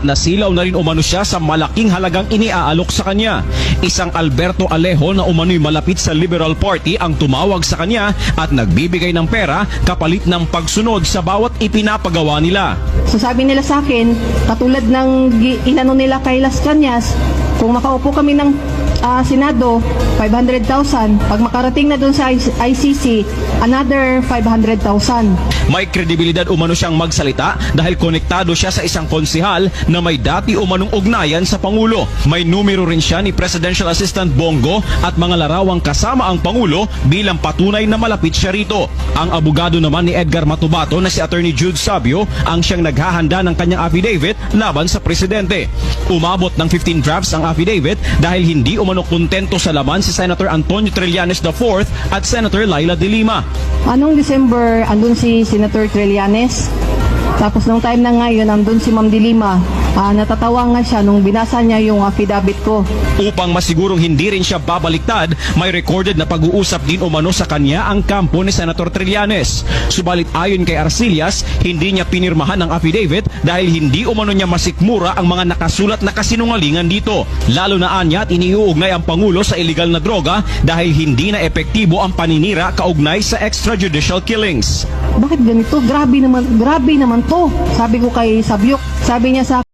Nasilaw na rin umano siya sa malaking halagang iniaalok sa kanya. Isang Alberto Alejo na umano'y malapit sa Liberal Party ang tumawag sa kanya at nagbibigay ng pera kapalit ng pagsunod sa bawat ipinapagawa nila. So sabi nila sa akin, katulad ng inano nila kay Las Cañas, kung makaupo kami ng ah, Senado, 500,000. Pag makarating na doon sa ICC, another 500,000. May kredibilidad umano siyang magsalita dahil konektado siya sa isang konsihal na may dati umanong ugnayan sa Pangulo. May numero rin siya ni Presidential Assistant Bongo at mga larawang kasama ang Pangulo bilang patunay na malapit siya rito. Ang abogado naman ni Edgar Matubato na si Attorney Jude Sabio ang siyang naghahanda ng kanyang affidavit laban sa presidente. Umabot ng 15 drafts ang affidavit dahil hindi umano kontento sa laman si Senator Antonio Trillanes IV at Senator Laila De Lima. Anong December, andun si Senator Trillanes. Tapos nung time na ngayon, andun si Ma'am Dilima. Ah, natatawa nga siya nung binasa niya yung affidavit ko. Upang masigurong hindi rin siya babaliktad, may recorded na pag-uusap din umano sa kanya ang kampo ni Senator Trillanes. Subalit ayon kay Arcillas, hindi niya pinirmahan ang affidavit dahil hindi umano niya masikmura ang mga nakasulat na kasinungalingan dito. Lalo na anya at iniuugnay ang Pangulo sa illegal na droga dahil hindi na epektibo ang paninira kaugnay sa extrajudicial killings. Bakit ganito? Grabe naman, grabe naman to. Sabi ko kay Sabyok, sabi niya sa